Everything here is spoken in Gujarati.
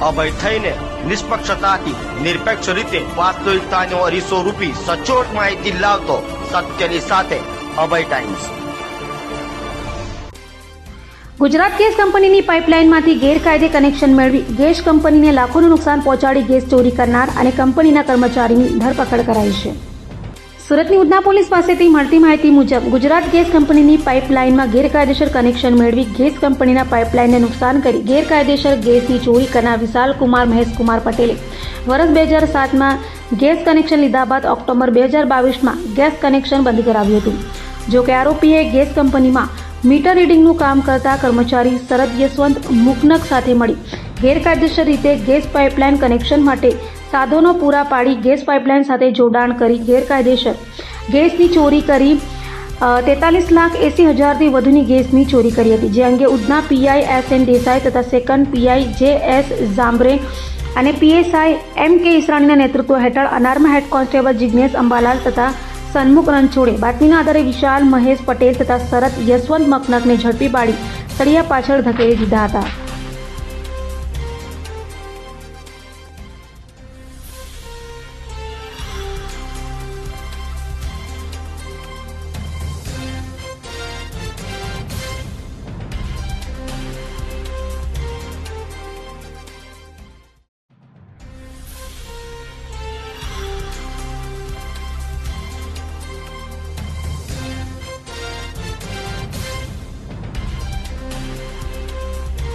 અભય થઈને નિષ્પક્ષતાથી, નિરપેક્ષ રીતે વાસ્તવિકતાનો અરીસો રૂપી સચોટ માહિતી લાવતો સત્યની સાથે અભય ટાઈમ્સ. ગુજરાત ગેસ કંપનીની પાઇપલાઇનમાંથી ગેરકાયદે કનેક્શન મેળવી ગેસ કંપનીને લાખોનું નુકસાન પહોંચાડી ગેસ ચોરી કરનાર અને કંપનીના કર્મચારીની ધરપકડ કરાઈ છે. સુરતની ઉધના પોલીસ પાસેથી મળતી માહિતી મુજબ, ગુજરાત ગેસ કંપનીની પાઇપલાઇનમાં ગેરકાયદેસર કનેક્શન મેળવી ગેસ કંપનીના પાઇપલાઇનને નુકસાન કરી ગેરકાયદેસર ગેસની ચોરી કરનાર વિશાલ કુમાર મહેશકુમાર પટેલે વર્ષ બે હજાર સાતમાં ગેસ કનેક્શન લીધા બાદ ઓક્ટોબર બે હજાર બાવીસમાં ગેસ કનેક્શન બંધ કરાવ્યું હતું. જોકે આરોપીએ ગેસ કંપનીમાં મીટર રીડિંગનું કામ કરતા કર્મચારી શરદ યશવંત મુકનક સાથે મળી ગેરકાયદેસર રીતે ગેસ પાઇપલાઇન કનેક્શન માટે સાધનો પૂરા પાડી ગેસ પાઇપલાઇન સાથે જોડાણ કરી ગેરકાયદેસર ગેસની ચોરી કરી તેતાલીસ લાખ એંસી હજારથી વધુની ગેસની ચોરી કરી હતી. જે અંગે Udhna PI S N Desai તથા second PI J S Zambre અને પીએસઆઈ એમ કે ઈસરાણીના નેતૃત્વ હેઠળ અનારમાં હેડ કોન્સ્ટેબલ જિજ્ઞેશ અંબાલાલ તથા સન્મુખ રણછોડે. બાતમીના આધારે વિશાલ મહેશ પટેલ તથા શરદ યશવંત મકનકને ઝડપી પાડી સળિયા પાછળ ધકેલી દીધા હતા.